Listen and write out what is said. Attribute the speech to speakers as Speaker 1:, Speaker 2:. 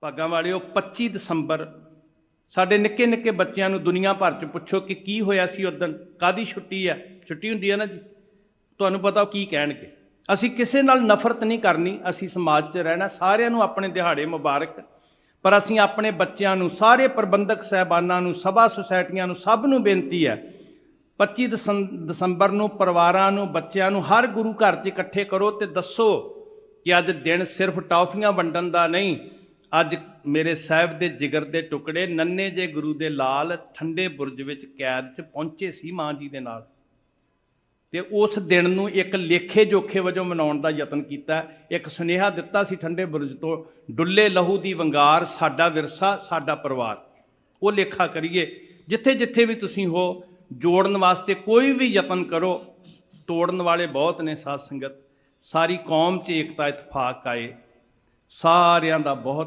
Speaker 1: ਭਾਗਾਂ ਵਾਲਿਓ 25 ਦਸੰਬਰ, ਸਾਡੇ ਨਿੱਕੇ ਨਿੱਕੇ ਬੱਚਿਆਂ ਨੂੰ ਦੁਨੀਆ ਭਰ ਚ ਪੁੱਛੋ ਕਿ ਕੀ ਹੋਇਆ ਸੀ ਉਦੋਂ ਕਾਦੀ ਛੁੱਟੀ ਹੈ ਛੁੱਟੀ ਹੁੰਦੀ ਹੈ ਨਾ ਜੀ। ਤੁਹਾਨੂੰ ਪਤਾ ਉਹ ਕੀ ਕਹਿਣਗੇ? ਅਸੀਂ ਕਿਸੇ ਨਾਲ ਨਫ਼ਰਤ ਨਹੀਂ ਕਰਨੀ, ਅਸੀਂ ਸਮਾਜ 'ਚ ਰਹਿਣਾ, ਸਾਰਿਆਂ ਨੂੰ ਆਪਣੇ ਦਿਹਾੜੇ ਮੁਬਾਰਕ। ਪਰ ਅਸੀਂ ਆਪਣੇ ਬੱਚਿਆਂ ਨੂੰ, ਸਾਰੇ ਪ੍ਰਬੰਧਕ ਸਹਿਬਾਨਾਂ ਨੂੰ, ਸਭਾ ਸੁਸਾਇਟੀਆਂ ਨੂੰ ਸਭ ਨੂੰ ਬੇਨਤੀ ਹੈ 25 ਦਸੰ- ਦਸੰਬਰ ਨੂੰ ਪਰਿਵਾਰਾਂ ਨੂੰ, ਬੱਚਿਆਂ ਨੂੰ, ਹਰ ਗੁਰੂ ਘਰ 'ਚ ਇਕੱਠੇ ਕਰੋ ਤੇ ਦੱਸੋ ਕਿ ਅੱਜ ਦਿਨ ਸਿਰਫ ਟੌਫੀਆਂ ਵੰਡਣ ਦਾ ਨਹੀਂ ਅੱਜ ਮੇਰੇ ਸਾਹਿਬ ਦੇ ਜਿਗਰ ਦੇ ਟੁਕੜੇ ਨੰਨੇ ਜੇ ਗੁਰੂ ਦੇ ਲਾਲ ਠੰਡੇ ਬੁਰਜ ਵਿੱਚ ਕੈਦ 'ਚ ਪਹੁੰਚੇ ਸੀ ਮਾਂ ਜੀ ਦੇ ਨਾਲ। ਤੇ ਉਸ ਦਿਨ ਨੂੰ ਇੱਕ ਲੇਖੇ ਜੋਖੇ ਵਜੋਂ ਮਨਾਉਣ ਦਾ ਯਤਨ ਕੀਤਾ। ਇੱਕ ਸੁਨੇਹਾ ਦਿੱਤਾ ਸੀ ਠੰਡੇ ਬੁਰਜ ਤੋਂ, ਡੁੱਲੇ ਲਹੂ ਦੀ ਵੰਗਾਰ, ਸਾਡਾ ਵਿਰਸਾ, ਸਾਡਾ ਪਰਿਵਾਰ। ਉਹ ਲੇਖਾ ਕਰੀਏ, ਜਿੱਥੇ ਜਿੱਥੇ ਵੀ ਤੁਸੀਂ ਹੋ, ਜੋੜਨ ਵਾਸਤੇ ਕੋਈ ਵੀ ਯਤਨ ਕਰੋ। ਤੋੜਨ ਵਾਲੇ ਬਹੁਤ ਨੇ ਸਾਧ ਸੰਗਤ। ਸਾਰੀ ਕੌਮ 'ਚ ਏਕਤਾ, ਇਤਫਾਕ ਆਏ। ਸਾਰਿਆਂ ਦਾ ਬਹੁਤ